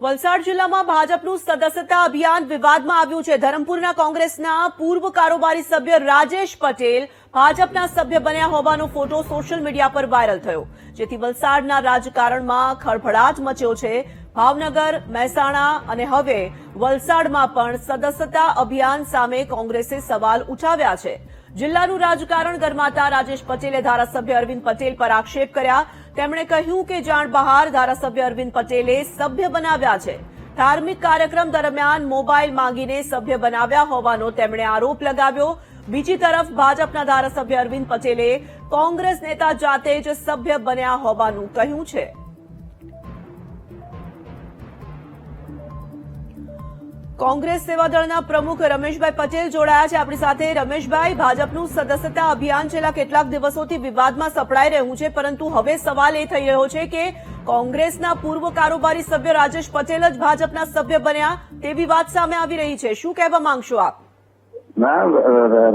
વલસાડ જિલ્લામાં ભાજપનું સદસ્યતા અભિયાન વિવાદમાં આવ્યું છે. ધરમપુરના કોંગ્રેસના પૂર્વ કારોબારી સભ્ય રાજેશ પટેલ ભાજપના સભ્ય બન્યા હોવાનો ફોટો સોશિયલ મીડિયા પર વાયરલ થયો, જેથી વલસાડના રાજકારણમાં ખળભળાટ મચ્યો છે. ભાવનગર, મહેસાણા અને હવે વલસાડમાં પણ સદસ્યતા અભિયાન સામે કોંગ્રેસે સવાલ ઉઠાવ્યા છે. જિલ્લાનું રાજકારણ ગરમાતા રાજેશ પટેલે ધારાસભ્ય અરવિંદ પટેલ પર આક્ષેપ કર્યા. તેમણે કહ્યું કે જાણ બહાર ધારાસભ્ય અરવિંદ પટેલે સભ્ય બનાવ્યા છે. ધાર્મિક કાર્યક્રમ દરમિયાન મોબાઈલ માંગીને સભ્ય બનાવ્યા હોવાનો તેમણે આરોપ લગાવ્યો. બીજી તરફ ભાજપના ધારાસભ્ય અરવિંદ પટેલે કોંગ્રેસ નેતા જાતે જ સભ્ય બન્યા હોવાનું કહ્યું છે. કોંગ્રેસ સેવા દળના પ્રમુખ રમેશભાઈ પટેલ જોડાયા છે. આપણી સાથે રમેશભાઈ, ભાજપનું સદસ્યતા અભિયાન છેલ્લા કેટલાક દિવસોથી વિવાદમાં સપડાઈ રહ્યું છે, પરંતુ હવે સવાલ એ થઈ રહ્યો છે કે કોંગ્રેસના પૂર્વ કારોબારી સભ્ય રાજેશ પટેલ જ ભાજપના સભ્ય બન્યા તેવી વાત સામે આવી રહી છે. શું કહેવા માંગશો આપ?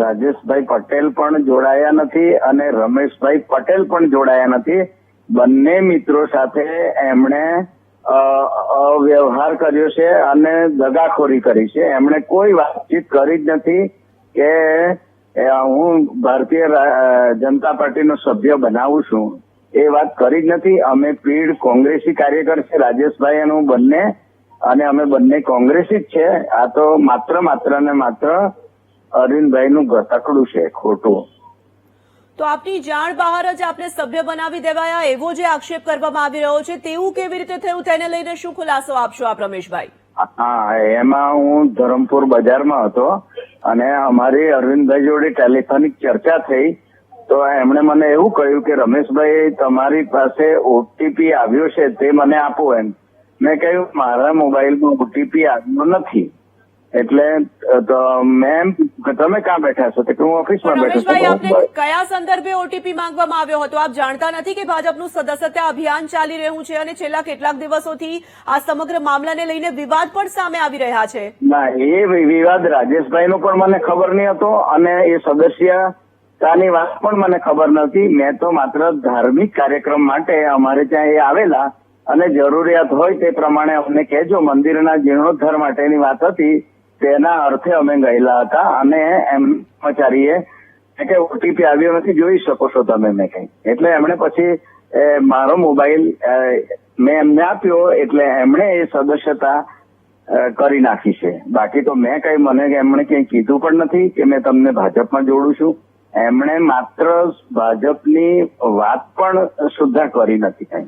રાજેશભાઈ પટેલ પણ જોડાયા નથી અને રમેશભાઈ પટેલ પણ જોડાયા નથી. બંને મિત્રો સાથે એમણે અ, અવ્યવહાર કર્યો છે અને દગાખોરી કરી છે. એમણે કોઈ વાતચીત કરી જ નથી કે હું ભારતીય જનતા પાર્ટીનો સભ્ય બનાવું છું. એ વાત કરી જ નથી. અમે પીડ કોંગ્રેસી કાર્યકર છે રાજેશભાઈ અને હું બંને અને અમે બંને કોંગ્રેસી જ છે. આ તો માત્ર માત્ર ને માત્ર અરવિંદભાઈનું ગતકડું છે ખોટું. તો આપની જાણ બહાર જ આપને સભ્ય બનાવી દેવાયા એવો જે આક્ષેપ કરવામાં આવી રહ્યો છે, તેવું કેવી રીતે થયું, તેને લઈને શું ખુલાસો આપશો આપ, રમેશભાઈ? હા, એમાં હું ધરમપુર બજારમાં હતો અને અમારી અરવિંદભાઈ જોડે ટેલિફોનિક ચર્ચા થઈ. તો એમણે મને એવું કહ્યું કે, રમેશભાઈ, તમારી પાસે ઓટીપી આવ્યો છે, તે મને આપો એમ. મેં કહ્યું, મારા મોબાઈલમાં ઓટીપી આવ્યો નથી. એટલે તો મેં એમ કીધું કે તમે ક્યાં બેઠા છો? કે હું ઓફિસમાં બેઠો છું. કયા સંદર્ભે ઓટીપી માંગવામાં આવ્યો હતો? આપ જાણતા નથી કે ભાજપનું સદસ્યતા અભિયાન ચાલી રહ્યું છે અને છેલ્લા કેટલાક દિવસોથી આ સમગ્ર મામલાને લઈને વિવાદ પણ સામે આવી રહ્યા છે. ના એ વિવાદ રાજેશભાઈનો પણ મને ખબર નહીં હતો અને એ સદસ્યતાની વાત પણ મને ખબર નથી મેં તો માત્ર ધાર્મિક કાર્યક્રમ માટે અમારે ત્યાં એ આવેલા અને જરૂરિયાત હોય તે પ્રમાણે અમને કહેજો. મંદિરના જીર્ણોદ્ધાર માટેની વાત હતી. તેના અર્થે અમે ગયેલા હતા. અને એમ કર્મચારીએ કે ઓટીપી આવ્યો નથી, જોઈ શકો છો તમે મેં કઈ. એટલે એમણે પછી મારો મોબાઈલ મેં એમને આપ્યો, એટલે એમણે એ સદસ્યતા કરી નાખી છે. બાકી તો મેં કઈ મને એમણે કઈ કીધું પણ નથી કે મેં તમને ભાજપમાં જોડું છું. એમણે માત્ર ભાજપની વાત પણ સુદ્ધા કરી નથી કઈ.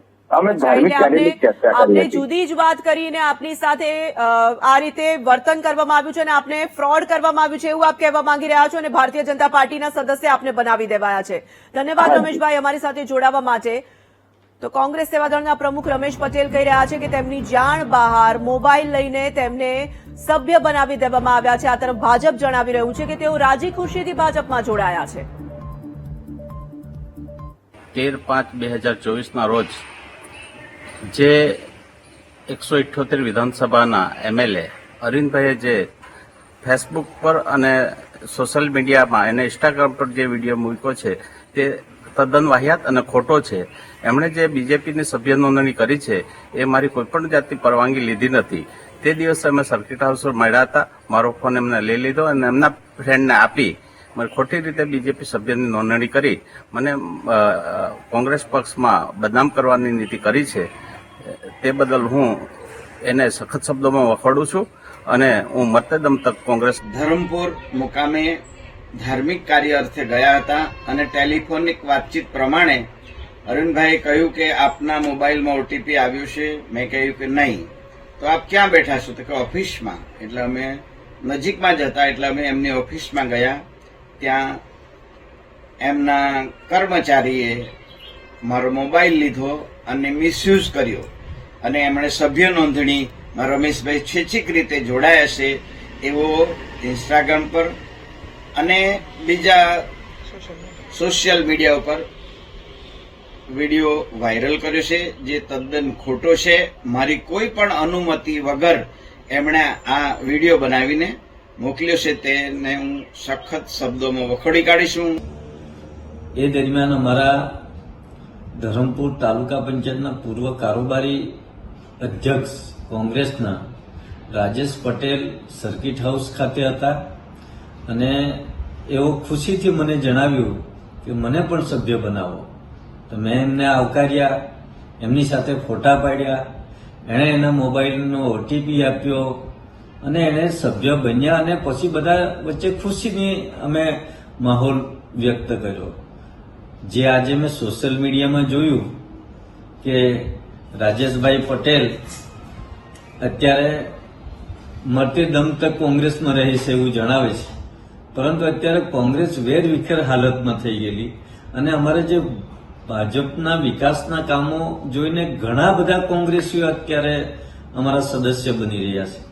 હતી. જુદી જ વાત કરીને આપની સાથે આ રીતે વર્તન કરવામાં આવ્યું છે અને આપને ફ્રોડ કરવામાં આવ્યું છે એવું આપ કહેવા માંગી રહ્યા છો અને ભારતીય જનતા પાર્ટીના સદસ્ય આપને બનાવી દેવાયા છે. ધન્યવાદ રમેશભાઈ અમારી સાથે જોડાવા માટે. તો કોંગ્રેસ સેવાદળના પ્રમુખ રમેશ પટેલ કહી રહ્યા છે કે તેમની જાણ બહાર મોબાઈલ લઈને તેમને સભ્ય બનાવી દેવામાં આવ્યા છે. આ તરફ ભાજપ જણાવી રહ્યું છે કે તેઓ રાજી ખુશીથી ભાજપમાં જોડાયા છે. તેર પાંચ બે હજાર ચોવીસના રોજ જે એકસો ઇઠ્યોતેર વિધાનસભાના એમએલએ અરવિંદભાઈએ જે ફેસબુક પર અને સોશિયલ મીડિયામાં એને ઇન્સ્ટાગ્રામ પર જે વીડિયો મૂક્યો છે, તે તદ્દન વાહિયાત અને ખોટો છે. એમણે જે બીજેપીની સભ્ય નોંધણી કરી છે, એ મારી કોઈપણ જાતની પરવાનગી લીધી નથી. તે દિવસે અમે સર્કિટ હાઉસ મળ્યા હતા. મારો ફોન એમને લઈ લીધો અને એમના ફ્રેન્ડને આપી મને ખોટી રીતે બીજેપી સભ્યની નોંધણી કરી, મને કોંગ્રેસ પક્ષમાં બદનામ કરવાની નીતિ કરી છે, તે બદલ હું એને સખત શબ્દોમાં વખોડું છું અને હું મતદમ તક કોંગ્રેસ ધરમપુર મુકામે ધાર્મિક કાર્ય અર્થે ગયા હતા અને ટેલિફોનિક વાતચીત પ્રમાણે અરુણભાઈએ કહ્યું કે આપના મોબાઈલમાં ઓટીપી આવ્યું છે, મેં કહ્યું કે નહીં. તો આપ ક્યાં બેઠા છો? તો કે ઓફિસમાં. એટલે અમે નજીકમાં જ હતા, એટલે અમે એમની ઓફિસમાં ગયા. ત્યાં એમના કર્મચારીએ મારો મોબાઈલ લીધો અને મિસયુઝ કર્યો. અને એમણે સભ્ય નોંધણી રમેશભાઈ છેચિક રીતે જોડાયા છે એવો ઇન્સ્ટાગ્રામ પર અને બીજા સોશિયલ મીડિયા ઉપર વીડિયો વાયરલ કર્યો છે, જે તદ્દન ખોટો છે. મારી કોઈ પણ અનુમતિ વગર એમણે આ વીડિયો બનાવીને મોકલ્યો છે તેને હું સખત શબ્દોમાં વખોડી કાઢીશું. એ દરમિયાન અમારા ધરમપુર તાલુકા પંચાયતના પૂર્વ કારોબારી અધ્યક્ષ કોંગ્રેસના રાજેશ પટેલ સર્કિટ હાઉસ ખાતે હતા અને એઓ ખુશીથી મને જણાવ્યું કે મને પણ સભ્ય બનાવો. તો મેં એમને આવકાર્યા, એમની સાથે ફોટા પાડ્યા, એણે એના મોબાઈલનો ઓટીપી આપ્યો અને એને સભ્ય બન્યા અને પછી બધા વચ્ચે ખુશીની અમે માહોલ વ્યક્ત કર્યો. જે આજે મેં સોશિયલ મીડિયામાં જોયું કે રાજેશભાઈ પટેલ અત્યારે મરતે દમ તક કોંગ્રેસમાં રહે છે એવું જણાવે છે. પરંતુ અત્યારે કોંગ્રેસ વેર વિખેર હાલતમાં થઈ ગયેલી અને અમારે જે ભાજપના વિકાસના કામો જોઈને ઘણા બધા કોંગ્રેસીઓ અત્યારે અમારા સદસ્ય બની રહ્યા છે.